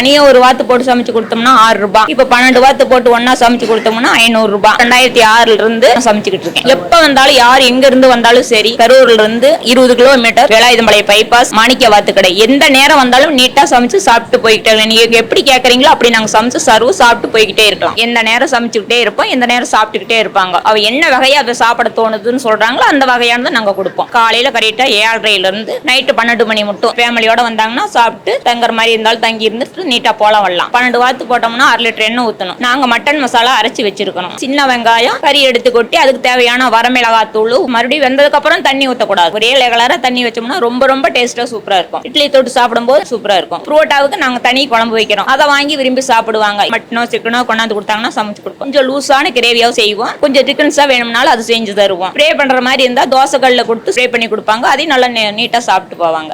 தனியா ஒரு வாத்து போட்டு சமைச்சு கொடுத்தோம்னா ஆறு ரூபாய். இப்ப பன்னெண்டு வாத்து போட்டு ஒன்னா சமைச்சு கொடுத்தோம்னா ஐநூறு ரூபாய். ரெண்டாயிரத்தி ஆறுல இருந்து சமைச்சுக்கிட்டு இருக்கேன். எப்ப வந்தாலும் யார் எங்க இருந்து வந்தாலும் சரி கரூர்ல இருந்து இருபது கிலோமீட்டர் வேலாயுதம்பாளைய பைபாஸ் மாணிக்க வாத்து கடை. எந்த நேரம் வந்தாலும் நீட்டா சமைச்சு சாப்பிட்டு போய்கிட்டே நீங்க எப்படி கேக்குறீங்களோ அப்படி நாங்க சமைச்சு சர்வ் சாப்பிட்டு போய்கிட்டே இருக்கலாம் எந்த நேரம் சமைச்சுக்கிட்டே இருப்போம் எந்த நேரம் சாப்பிட்டுக்கிட்டே இருப்பாங்க. அவ என்ன வகையா அதை சாப்பிட தோணுதுன்னு சொல்றாங்களோ அந்த வகையானதை நாங்க கொடுப்போம். காலையில கரெக்டா ஏழரையில இருந்து நைட்டு பன்னெண்டு மணி மட்டும் ஃபேமிலியோட வந்தாங்கன்னா சாப்பிட்டு தங்குற மாதிரி இருந்தாலும் தங்கி இருந்துட்டு நீட்டா போல வரலாம். பன்னெண்டு வாத்து போட்டோம்னா அரை லிட்டர் எண்ணெய் ஊத்தணும். நாங்க மட்டன் மசாலா அரைச்சு வச்சிருக்கணும். சின்ன வெங்காயம் கறி எடுத்து கொட்டி அதுக்கு தேவையான வரமிளகாத்தூள் மறுபடியும் வெந்ததுக்கு அப்புறம் தண்ணி ஊற்றக்கூடாது ஒரே ரெகுலரா தண்ணி வச்சோம்னா ரொம்ப ரொம்ப டேஸ்டா சூப்பரா இருக்கும். இட்லி தொட்டு சாப்பிடும்போது சூப்பரா இருக்கும். புரோட்டாவுக்கு நாங்க தனி குழம்பு வைக்கிறோம். அதை வாங்கி விரும்பி சாப்பிடுவாங்க. மட்டனோ சிக்கனோ கொண்டாந்து கொடுத்தாங்கன்னா சமைச்சு கொடுப்போம். கொஞ்சம் லூஸான கிரேவியாவும் செய்வோம். கொஞ்சம் டிக்கன்ஸா வேணும்னாலும் அது செஞ்சு தருவோம். ஸ்ப்ரே பண்ற மாதிரி இருந்தா தோசை கல்ல கொடுத்து ஸ்ப்ரே பண்ணி கொடுப்பாங்க. அதையும் நல்லா நீட்டாக நீட்டா சாப்பிட்டு போவாங்க.